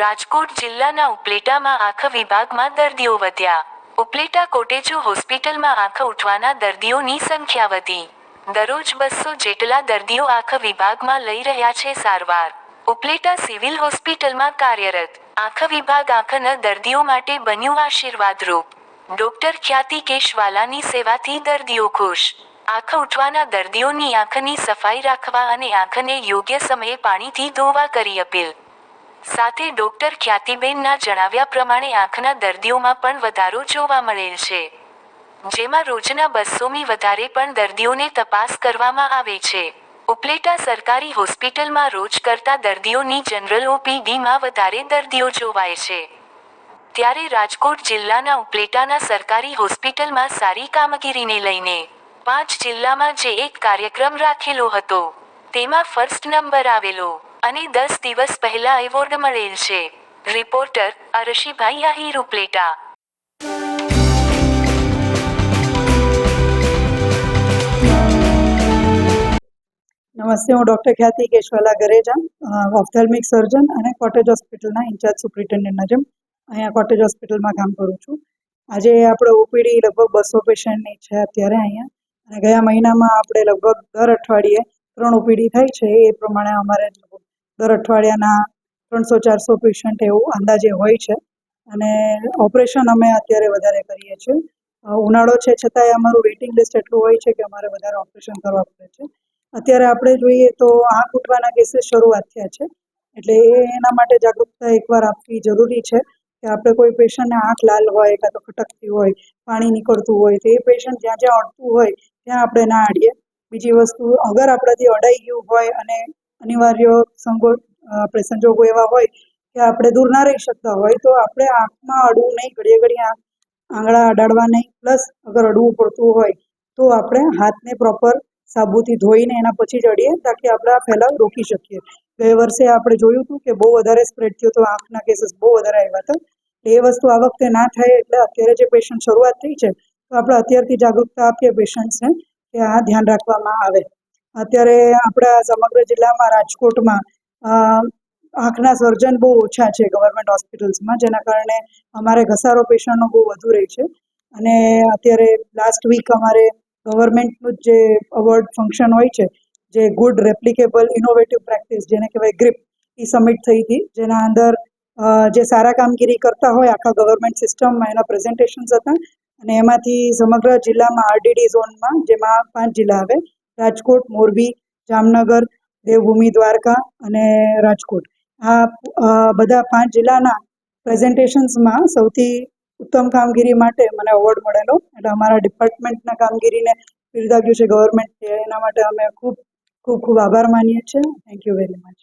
રાજકોટ જિલ્લાના ઉપલેટામાં આંખ વિભાગમાં દર્દીઓ વધ્યા. ઉપલેટા કોટેજો હોસ્પિટલમાં આંખ ઉઠવાના દર્દીઓની સંખ્યા વધી. દરરોજ બસો જેટલા દર્દીઓ આંખ વિભાગમાં લઈ રહ્યા છે સારવાર. ઉપલેટા સિવિલ હોસ્પિટલમાં કાર્યરત. આંખ વિભાગ આંખના દર્દીઓ માટે બન્યું આશીર્વાદરૂપ. ડોક્ટર ખ્યાતિ કેશવાલાની સેવાથી દર્દીઓ ખુશ. આંખ ઉઠવાના દર્દીઓની આંખની સફાઈ રાખવા અને આંખને યોગ્ય સમયે પાણીથી ધોવા કરી અપીલ. સાથે ડોક્ટર ખ્યાતિબેનના જણાવ્યા પ્રમાણે આંખના દર્દીઓમાં પણ વધારો જોવા મળેલ છે. જેમાં રોજના બસોમી વધારે પણ દર્દીઓને તપાસ કરવામાં આવે છે. ઉપલેટા સરકારી હોસ્પિટલમાં રોજ કરતા દર્દીઓની જનરલ ઓપીડીમાં વધારે દર્દીઓ જોવાય છે. ત્યારે રાજકોટ જિલ્લાના ઉપલેટાના સરકારી હોસ્પિટલમાં સારી કામગીરીને લઈને પાંચ જિલ્લામાં જે એક કાર્યક્રમ રાખેલો હતો. તેમાં ફર્સ્ટ નંબર આવેલો. અને દસ દિવસ પહેલા એવોર્ડ મળેલ છે. રિપોર્ટર અરશીભાઈ આહી રૂપલેટા. નમસ્તે, હું ડૉક્ટર ખ્યાતિ કેશવાલા ગરેજા ઓફથેલ્મિક સર્જન અને કોટેજ હોસ્પિટલના ઇન્ચાર્જ સુપ્રિન્ટેન્ડન્ટ જેમ અહીંયા કોટેજ હોસ્પિટલમાં કામ કરું છું. આજે આપણે ઓપીડી લગભગ બસો પેશન્ટની છે અત્યારે અહીંયા. અને ગયા મહિનામાં આપણે લગભગ દર અઠવાડિયે ત્રણ ઓપીડી થાય છે. એ પ્રમાણે અમારે દર અઠવાડિયાના ત્રણસો, ચારસો પેશન્ટ એવું અંદાજે હોય છે. અને ઓપરેશન અમે અત્યારે વધારે કરીએ છીએ. ઉનાળો છે, છતાંય અમારું વેઇટિંગ લિસ્ટ એટલું હોય છે કે અમારે વધારે ઓપરેશન કરવા પડે છે. અત્યારે આપણે જોઈએ તો આંખ ઉઠવાના કેસીસ શરૂઆત થયા છે. એટલે એના માટે જાગૃતતા એકવાર આપવી જરૂરી છે કે આપણે કોઈ પેશન્ટને આંખ લાલ હોય કાં તો ખટકતી હોય, પાણી નીકળતું હોય, તો એ પેશન્ટ જ્યાં જ્યાં અડતું હોય, ત્યાં આપણે ના અડીએ. બીજી વસ્તુ, અગર આપણાથી અડાઈ ગયું હોય અને અનિવાર્ય સંગો આપણે સંજોગો એવા હોય કે આપણે દૂર ના રહી શકતા હોય તો આપણે આંખમાં અડવું નહીં, ઘડીએ ઘડીએ આંખ, આંગળા અડાડવા નહીં. પ્લસ અગર અડવું પડતું હોય તો આપણે હાથને પ્રોપર સાબુથી ધોઈને એના પછી જ અડીએ તાકી આપણે આ ફેલાવ રોકી શકીએ. ગયે વર્ષે આપણે જોયું હતું કે બહુ વધારે સ્પ્રેડ થયું તો આંખના કેસીસ બહુ વધારે આવ્યા હતા. એ વસ્તુ આ વખતે ના થાય એટલે અત્યારે જે પેશન્ટ શરૂઆત થઈ છે તો આપણે અત્યારથી જાગૃતતા આપીએ પેશન્ટ્સને કે આ ધ્યાન રાખવામાં આવે. અત્યારે આપણા સમગ્ર જિલ્લામાં, રાજકોટમાં આંખના સર્જન બહુ ઓછા છે ગવર્મેન્ટ હોસ્પિટલ્સમાં જેના કારણે અમારે ઘસારો પેશન્ટનો બહુ વધુ રહે છે. અને અત્યારે લાસ્ટ વીક અમારે ગવર્મેન્ટનું જે અવોર્ડ ફંક્શન હોય છે, જે ગુડ રેપ્લિકેબલ ઇનોવેટિવ પ્રેક્ટિસ જેને કહેવાય ગ્રીપ એ સબમિટ થઈ હતી. જેના અંદર જે સારા કામગીરી કરતા હોય આખા ગવર્મેન્ટ સિસ્ટમમાં એના પ્રેઝન્ટેશન્સ હતા. અને એમાંથી સમગ્ર જિલ્લામાં આરડીડી ઝોનમાં, જેમાં પાંચ જિલ્લા આવે રાજકોટ, મોરબી, જામનગર, દેવભૂમિ, દ્વારકા અને રાજકોટ. આ બધા પાંચ જિલ્લાના પ્રેઝન્ટેશન્સમાં સૌથી ઉત્તમ કામગીરી માટે મને એવોર્ડ મળેલો. એટલે અમારા ડિપાર્ટમેન્ટના કામગીરીને બિરદાવ્યું છે ગવર્મેન્ટ એના માટે અમે ખૂબ ખૂબ ખૂબ આભાર માનીએ છીએ. Thank you very much